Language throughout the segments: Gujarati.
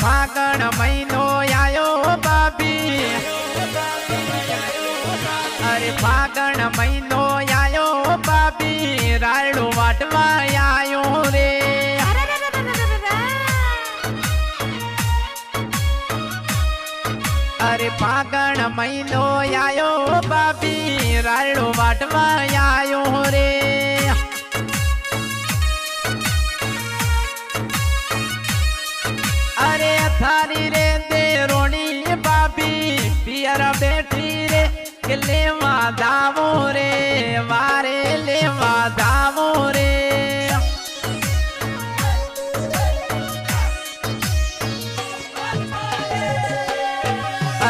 ફાગણ મહિનો આયો બાબી અરે ફાગણ મહિનો આયો બાબી રાયડું વાટવા આયો રે. અરે ફાગણ મહિનો આયો બાબી રાયડું વાટવા દાવો રે વારે લેવા દાવો રે.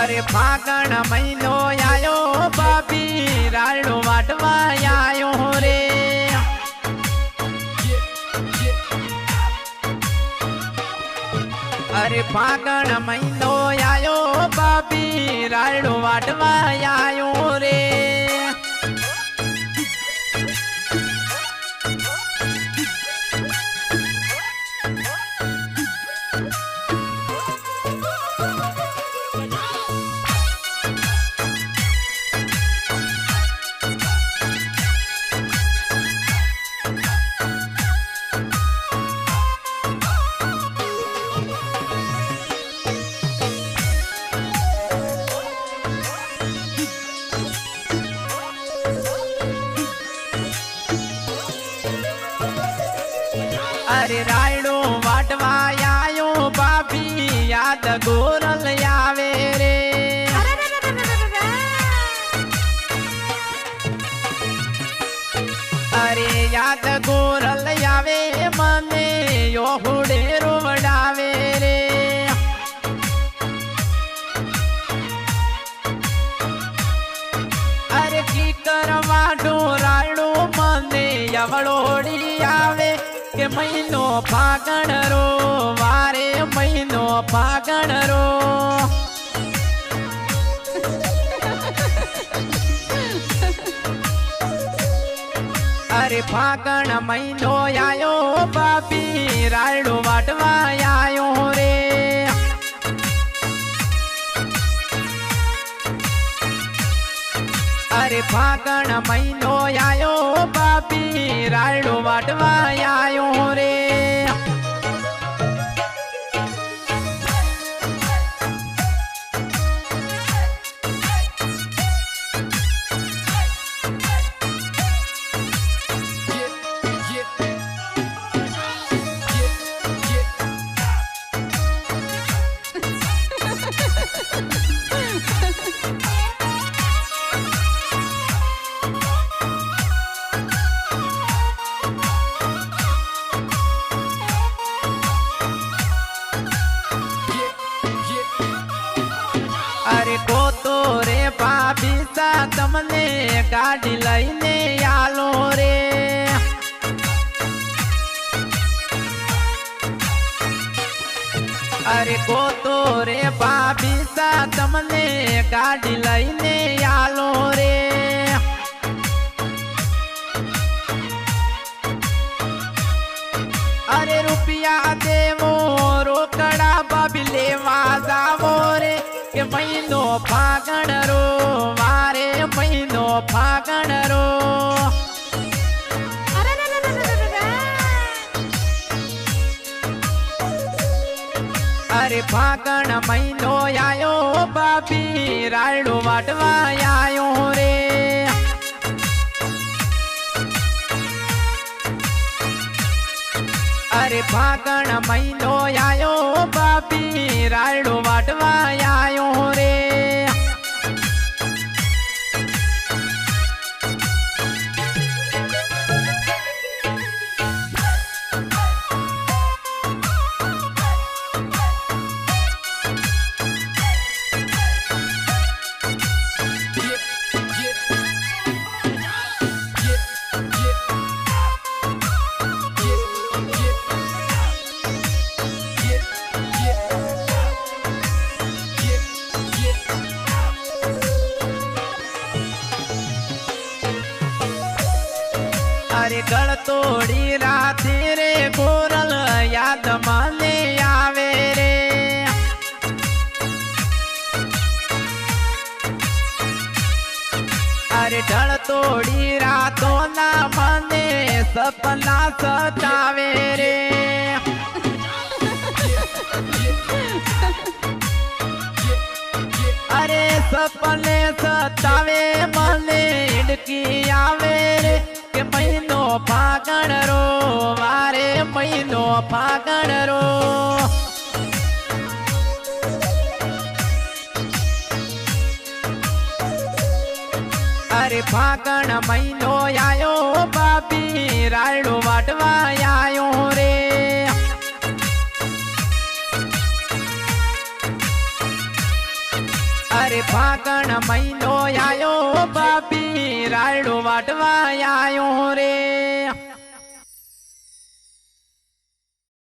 અરે ફાગણ મહિનો આયો બાબી રાયડો વાટવા આયો. ફાગણ મહિનો આયો બાબી રાયડો વાટવા આયો રે. અરે રાયડો વાટવા આયો. બાપી યાદ ગોરલ આવે રે. અરે યાદ ગોરલ આવે મહિનો ફાગણ રો, વારે મહિનો ફાગણ રો. અરે ફાગણ મહિનો આયો બાપી રાયડો વાટવા આયો રે. અરે ફાગણ મહિનો આયો બાપી રાયડો વાટવા અરે કોતો રે ભાભી સા, તમને ગાડી લઈને આલો રે. અરે કોતો રે ભાભી સા, તમને ગાડી લઈને આલો રે. અરે રૂપિયા દેવો મહિનો ફાગણ રો વારે મહિનો ફાગણ રો અરે ફાગણ મહિનો આયો બાપી રાયડું વાટવા આયો રે. અરે ફાગણ મહિનો આયો બાપી રાયડું વાટવા આયો ગળ તોડી રાતે રે, ગોરલ યાદ મને આવે રે. અરે ઢળ તોડી રાતો ના મને સપના સતાવે રે. અરે સપને સતાવે મહિનો ફાગણ રો. અરે ફાગણ મહિનો આયો બાપી રાયડું વાટવા આયો રે. અરે ફાગણ મહિનો આયો બાપી રાયડું વાટવા આયો રે.